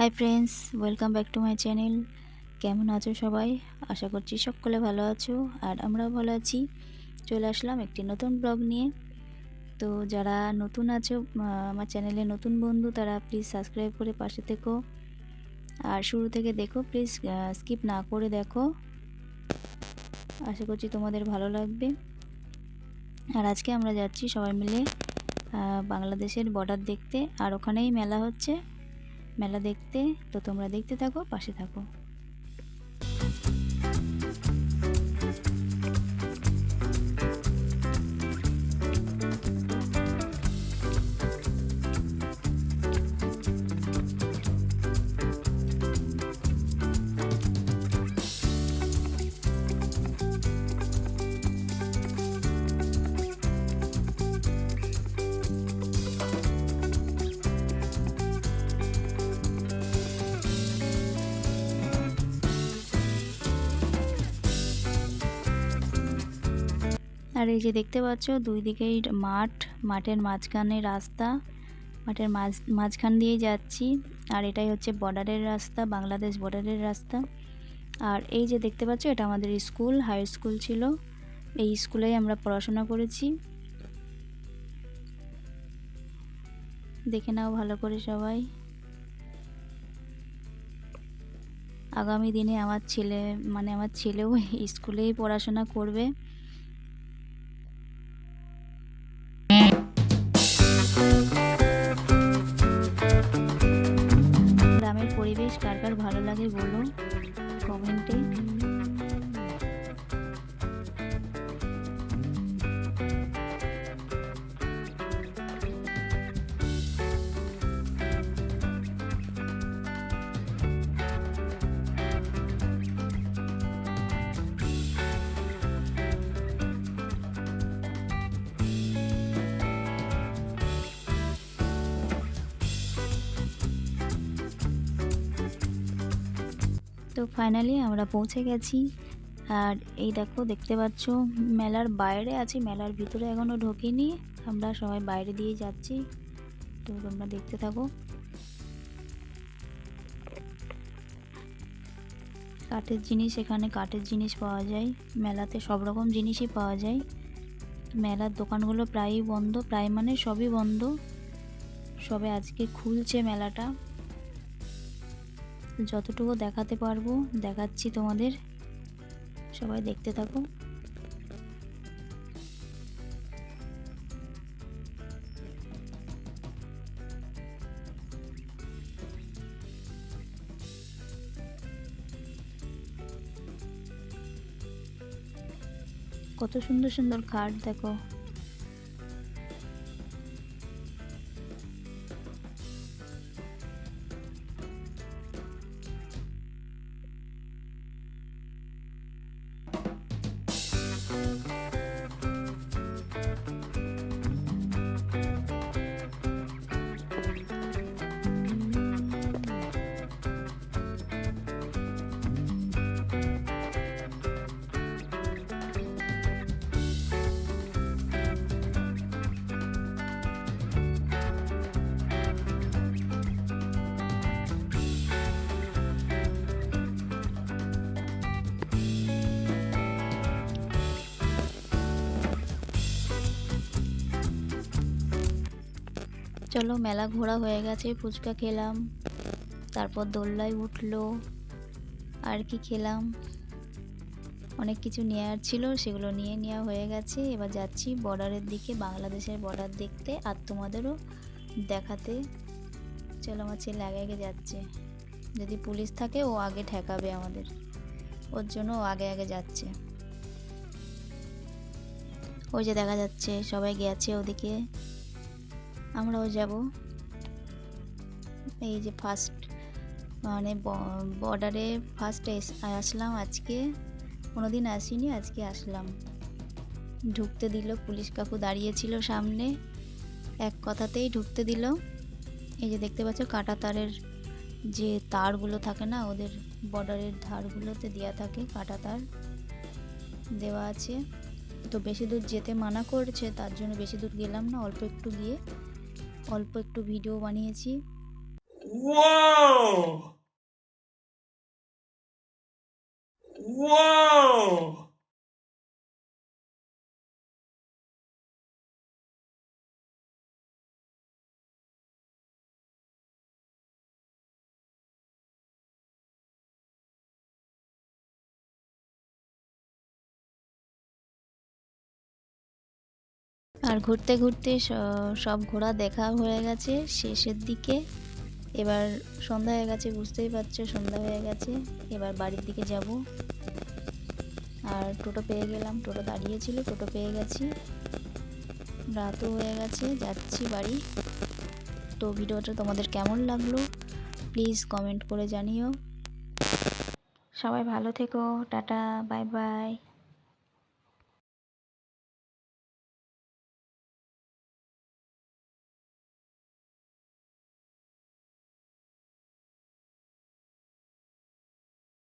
Hi friends welcome back to my channel কেমন আছো সবাই? আশা করছি সকলে ভালো আছো, আর আমরাও ভালো আছি। চলে আসলাম একটি নতুন ব্লগ নিয়ে। তো যারা নতুন আছো আমার চ্যানেলে নতুন বন্ধু, তারা প্লিজ সাবস্ক্রাইব করে পাশে থেকো। আর শুরু থেকে দেখো প্লিজ স্কিপ না করে দেখো। আশা করছি তোমাদের ভালো লাগবে। আর আজকে আমরা যাচ্ছি সবাই মিলে বাংলাদেশের বর্ডার দেখতে। আর ওখানেই মেলা হচ্ছে। মেলা দেখতে তো তোমরা দেখতে থাকো পাশে থাকো। আর এই যে দেখতে পাচ্ছ দুই দিকেই মাঠ, মাঠের মাঝখানে রাস্তা, মাঠের মাঝ, মাঝখান দিয়েই যাচ্ছি। আর এটাই হচ্ছে বর্ডারের রাস্তা, বাংলাদেশ বর্ডারের রাস্তা। আর এই যে দেখতে পাচ্ছ, এটা আমাদের স্কুল হাই স্কুল ছিল। এই স্কুলেই আমরা পড়াশোনা করেছি। দেখে নাও ভালো করে সবাই। আগামী দিনে আমার ছেলে মানে আমার ছেলেও স্কুলেই পড়াশোনা করবে। তো ফাইনালি আমরা পৌঁছে গেছি। আর এই দেখো, দেখতে পাচ্ছ, মেলার বাইরে আছি, মেলার ভিতরে এখনও ঢোকিনি। আমরা সবাই বাইরে দিয়ে যাচ্ছি। তো তোমরা দেখতে থাকো। কাঠের জিনিস, এখানে কাঠের জিনিস পাওয়া যায়। মেলাতে সব রকম জিনিসই পাওয়া যায়। মেলার দোকানগুলো প্রায়ই বন্ধ, প্রায় মানে সবই বন্ধ। সবে আজকে খুলছে মেলাটা। যতটুকু দেখাতে পারব দেখাচ্ছি তোমাদের। সবাই দেখতে থাকো। কত সুন্দর সুন্দর খাট দেখো। চলো মেলা ঘোরা হয়ে গেছে, ফুচকা খেলাম, তারপর দোল্লায় উঠল, আর কি খেলাম? অনেক কিছু নেওয়ার ছিল, সেগুলো নিয়ে নেওয়া হয়ে গেছে। এবার যাচ্ছি বর্ডারের দিকে, বাংলাদেশের বর্ডার দেখতে, আর তোমাদেরও দেখাতে। চলো আমার ছেলে আগে আগে যাচ্ছে। যদি পুলিশ থাকে, ও আগে ঠেকাবে আমাদের। ওর জন্য ও আগে আগে যাচ্ছে। ওই যে দেখা যাচ্ছে, সবাই গেছে ওদিকে। আমরাও যাব। এই যে ফার্স্ট মানে বর্ডারে ফার্স্ট আসলাম আজকে। কোনো দিন আসিনি, আজকে আসলাম। ঢুকতে দিল, পুলিশ কাকু দাঁড়িয়েছিল সামনে। এক কথাতেই ঢুকতে দিল। এই যে দেখতে পাচ্ছ, কাটা তারের যে তারগুলো থাকে না, ওদের বর্ডারের ধারগুলোতে দেওয়া থাকে কাটা তার। দেওয়া আছে। তো বেশি দূর যেতে মানা করছে, তার জন্য বেশি দূর গেলাম না, অল্প একটু গিয়ে। অল্প একটু ভিডিও বানিয়েছি Whoa! Whoa! আর ঘুরতে ঘুরতে সব ঘোরা দেখা হয়ে গেছে শেষের দিকে। এবার সন্ধ্যা হয়ে গেছে, বুঝতেই পারছ সন্ধ্যা হয়ে গেছে। এবার বাড়ির দিকে যাব। আর টোটো পেয়ে গেলাম, টোটো দাঁড়িয়েছিল টোটো পেয়ে গেছি। রাতও হয়ে গেছে, যাচ্ছি বাড়ি। তো ভিডিওটা তোমাদের কেমন লাগল? প্লিজ কমেন্ট করে জানিও। সবাই ভালো থেকো, টাটা, বাই বাই।